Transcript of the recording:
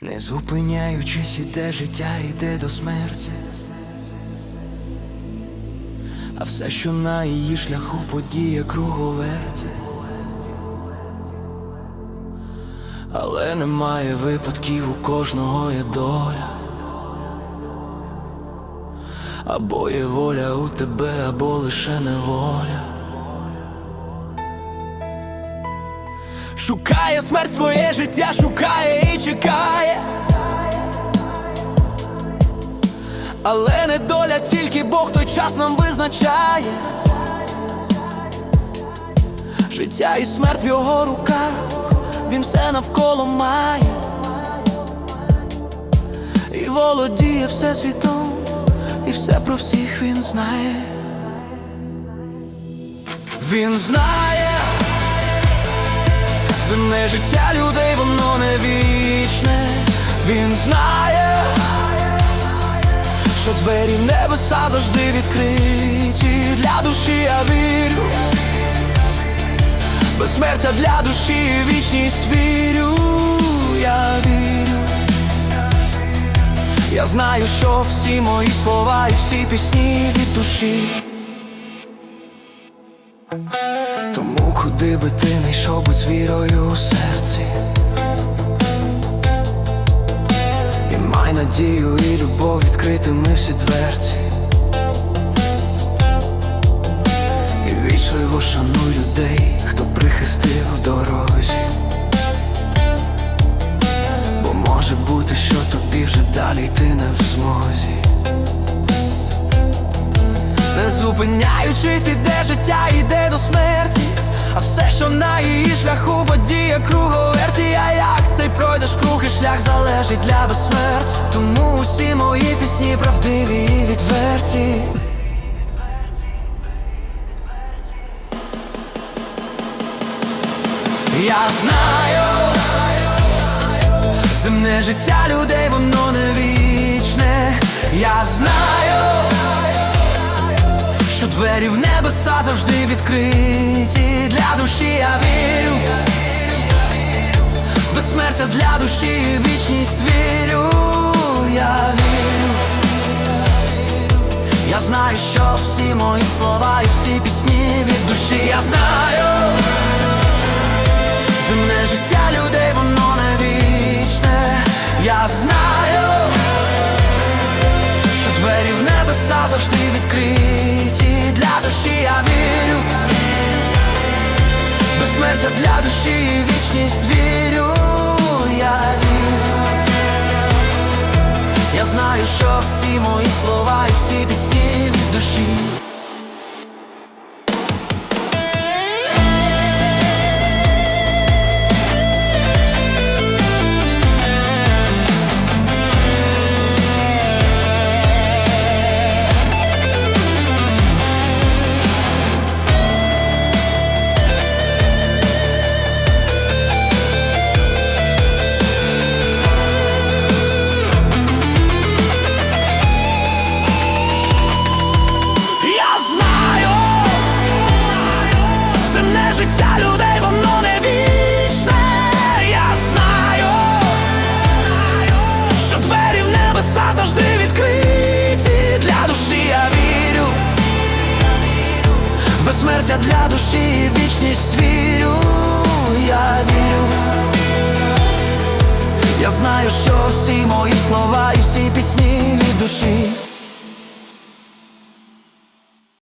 Не зупиняючись, іде життя, іде до смерті. А все, що на її шляху подіє круговерті. Але немає випадків, у кожного є доля. Або є воля у тебе, або лише неволя. Шукає смерть своє життя, шукає і чекає. Але не доля, тільки Бог той час нам визначає. Життя і смерть в його руках, він все навколо має. І володіє всесвітом, і все про всіх він знає. Він знає. Земне життя людей, воно не вічне, він знає, що двері в небеса завжди відкриті для душі я вірю, безсмертя для душі, вічність вірю, я вірю. Я знаю, що всі мої слова і всі пісні від душі. Куди би ти не йшов, будь з вірою у серці. І май надію і любов відкритими всі дверці. І вічливо шануй людей, хто прихистив в дорозі. Бо може бути, що тобі вже далі йти не в змозі. Не зупиняючись, іде життя, іде до смерті, а все, що на її шляху подіє круговерті, а як цей пройдеш круг і шлях залежить для безсмерть. Тому усі мої пісні правдиві і відверті. Я знаю, земне життя людей, воно не вічне. Я знаю двері в небеса завжди відкриті для душі я вірю, безсмертя для душі, вічність вірю, я вірю. Я знаю, що всі мої слова і всі пісні від душі. Я знаю, земне життя людей, воно не вічне, я знаю що двері в небеса завжди відкриті душі я вірю, безсмертя для душі, вічність вірю, я вірю. Я знаю, що всі мої слова і всі безсмертя для душі і вічність вірю, я вірю, я знаю, що всі мої слова і всі пісні від душі.